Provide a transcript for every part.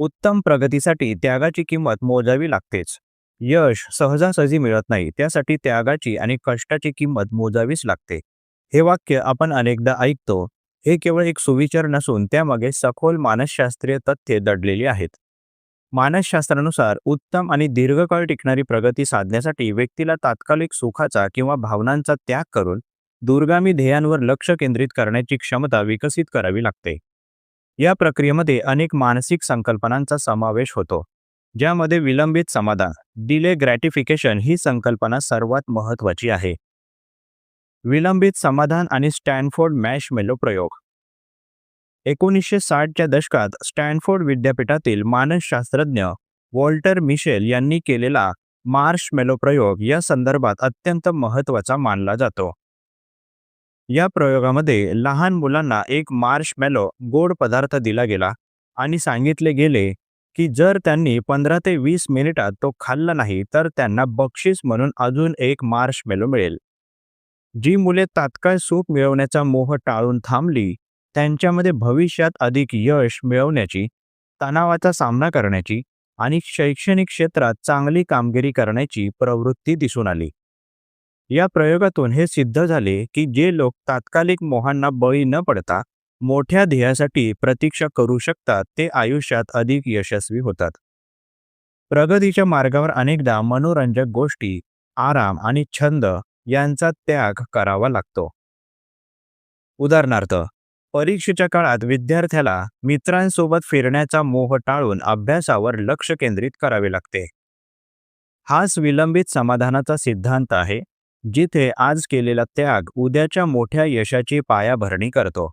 उत्तम प्रगतीसाठी त्यागाची किंमत मोजावी लागतेच. यश सहजासहजी मिळत नाही त्यासाठी त्यागाची आणि कष्टाची किंमत मोजावीच लागते. हे वाक्य आपण अनेकदा ऐकतो. हे केवळ एक सुविचार नसून त्यामागे सखोल मानसशास्त्रीय तथ्ये दडलेली आहेत. मानसशास्त्रानुसार उत्तम आणि दीर्घकाळ टिकणारी प्रगती साधण्यासाठी व्यक्तीला तात्कालिक सुखाचा किंवा भावनांचा त्याग करून दूरगामी ध्येयांवर लक्ष केंद्रित करण्याची क्षमता विकसित करावी लागते. या प्रक्रियेमध्ये अनेक मानसिक संकल्पनांचा समावेश होतो ज्यामध्ये विलंबित समाधान डिले ग्रॅटिफिकेशन ही संकल्पना सर्वात महत्त्वाची आहे. विलंबित समाधान आणि स्टॅनफोर्ड मॅश मेलो प्रयोग. एकोणीसशे साठच्या दशकात स्टॅनफोर्ड विद्यापीठातील मानसशास्त्रज्ञ वॉल्टर मिशेल यांनी केलेला मार्श मेलो प्रयोग या संदर्भात अत्यंत महत्त्वाचा मानला जातो. या प्रयोगामध्ये लहान मुलांना एक मार्शमेलो गोड पदार्थ दिला गेला आणि सांगितले गेले की जर त्यांनी पंधरा ते वीस मिनिटात तो खाल्ला नाही तर त्यांना बक्षीस म्हणून अजून एक मार्श मेलो मिळेल. जी मुले तात्काळ सुख मिळवण्याचा मोह टाळून थांबली त्यांच्यामध्ये भविष्यात अधिक यश मिळवण्याची तणावाचा सामना करण्याची आणि शैक्षणिक क्षेत्रात चांगली कामगिरी करण्याची प्रवृत्ती दिसून आली. या प्रयोगातून हे सिद्ध झाले की जे लोक तात्कालिक मोहांना बळी न पडता मोठ्या ध्येयासाठी प्रतीक्षा करू शकतात ते आयुष्यात अधिक यशस्वी होतात. प्रगतीच्या मार्गावर अनेकदा मनोरंजक गोष्टी आराम आणि छंद यांचा त्याग करावा लागतो. उदाहरणार्थ परीक्षेच्या काळात विद्यार्थ्याला मित्रांसोबत फिरण्याचा मोह टाळून अभ्यासावर लक्ष केंद्रित करावे लागते. हाच विलंबित समाधानाचा सिद्धांत आहे. जिथे आज केलेला त्याग उद्याच्या मोठ्या यशाची पायाभरणी करतो.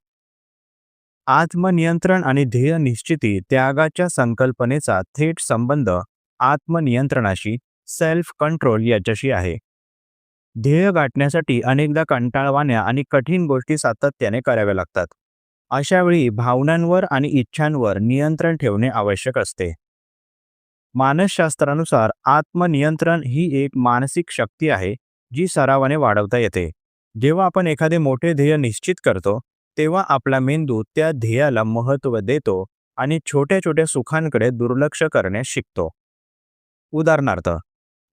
आत्मनियंत्रण आणि ध्येय निश्चिती त्यागाच्या संकल्पनेचा थेट संबंध आत्मनियंत्रणाशी सेल्फ कंट्रोल याच्याशी आहे. ध्येय गाठण्यासाठी अनेकदा कंटाळवाण्या आणि कठीण गोष्टी सातत्याने कराव्या लागतात. अशावेळी भावनांवर आणि इच्छांवर नियंत्रण ठेवणे आवश्यक असते. मानसशास्त्रानुसार आत्मनियंत्रण ही एक मानसिक शक्ती आहे जी सरावाने वाढवता येते. जेव्हा आपण एखादे मोठे ध्येय निश्चित करतो तेव्हा आपला मेंदू त्या ध्येयाला महत्त्व देतो आणि छोट्या छोट्या सुखांकडे दुर्लक्ष करण्यास शिकतो. उदाहरणार्थ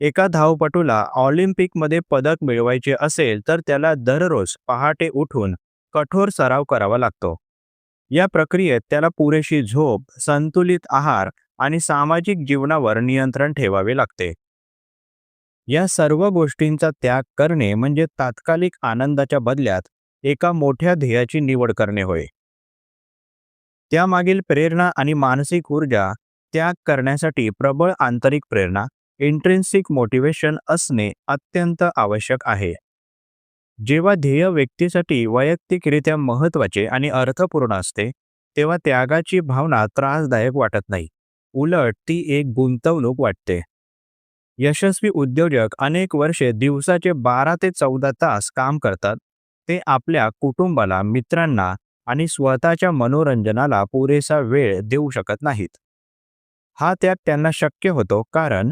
एका धावपटूला ऑलिम्पिकमध्ये पदक मिळवायचे असेल तर त्याला दररोज पहाटे उठून कठोर सराव करावा लागतो. या प्रक्रियेत त्याला पुरेशी झोप संतुलित आहार आणि सामाजिक जीवनावर नियंत्रण ठेवावे लागते. या सर्व गोष्टींचा त्याग करणे म्हणजे तात्कालिक आनंदाच्या बदल्यात एका मोठ्या ध्येयाची निवड करणे होय. त्यामागील प्रेरणा आणि मानसिक ऊर्जा त्याग करण्यासाठी प्रबळ आंतरिक प्रेरणा इंट्रेन्सिक मोटिवेशन असणे अत्यंत आवश्यक आहे. जेव्हा ध्येय व्यक्तीसाठी वैयक्तिकरित्या महत्त्वाचे आणि अर्थपूर्ण असते तेव्हा त्यागाची भावना त्रासदायक वाटत नाही. उलट ती एक गुंतवणूक वाटते. यशस्वी उद्योजक अनेक वर्षे दिवसाचे बारा ते चौदा तास काम करतात. ते आपल्या कुटुंबाला मित्रांना आणि स्वतःच्या मनोरंजनाला पुरेसा वेळ देऊ शकत नाहीत. हा त्याग त्यांना शक्य होतो कारण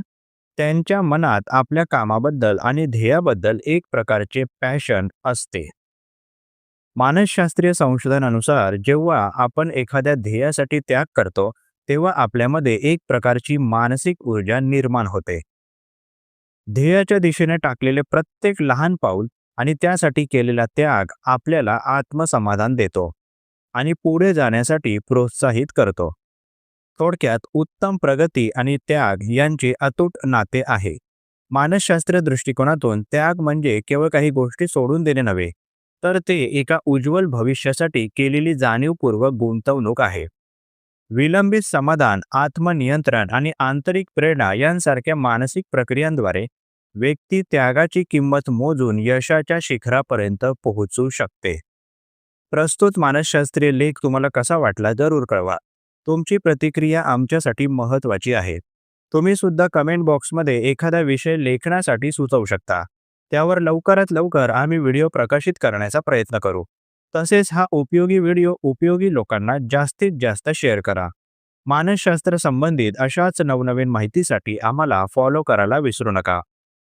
त्यांच्या मनात आपल्या कामाबद्दल आणि ध्येयाबद्दल एक प्रकारचे पॅशन असते. मानसशास्त्रीय संशोधनानुसार जेव्हा आपण एखाद्या ध्येयासाठी त्याग करतो तेव्हा आपल्यामध्ये एक प्रकारची मानसिक ऊर्जा निर्माण होते. ध्येयाच्या दिशेने टाकलेले प्रत्येक लहान पाऊल आणि त्यासाठी केलेला त्याग आपल्याला आत्मसमाधान देतो आणि पुढे जाण्यासाठी प्रोत्साहित करतो. थोडक्यात उत्तम प्रगती आणि त्याग यांचे अतूट नाते आहे. मानसशास्त्रीय दृष्टिकोनातून त्याग म्हणजे केवळ काही गोष्टी सोडून देणे नव्हे तर ते एका उज्ज्वल भविष्यासाठी केलेली जाणीवपूर्वक गुंतवणूक आहे. विलंबित समाधान आत्मनियंत्रण आणि आंतरिक प्रेरणा यांसारख्या मानसिक प्रक्रियांद्वारे व्यक्ती त्यागाची किंमत मोजून यशाच्या शिखरापर्यंत पोहोचू शकते. प्रस्तुत मानसशास्त्रीय लेख तुम्हाला कसा वाटला जरूर कळवा. तुमची प्रतिक्रिया आमच्यासाठी महत्त्वाची आहे. तुम्ही सुद्धा कमेंट बॉक्समध्ये एखादा विषय लेखनासाठी सुचवू शकता. त्यावर लवकरात लवकर आम्ही व्हिडिओ प्रकाशित करण्याचा प्रयत्न करू. तसेच हा उपयोगी व्हिडिओ उपयोगी लोकांना जास्तीत जास्त शेअर करा. मानसशास्त्र संबंधित अशाच नवनवीन माहितीसाठी आम्हाला फॉलो करायला विसरू नका.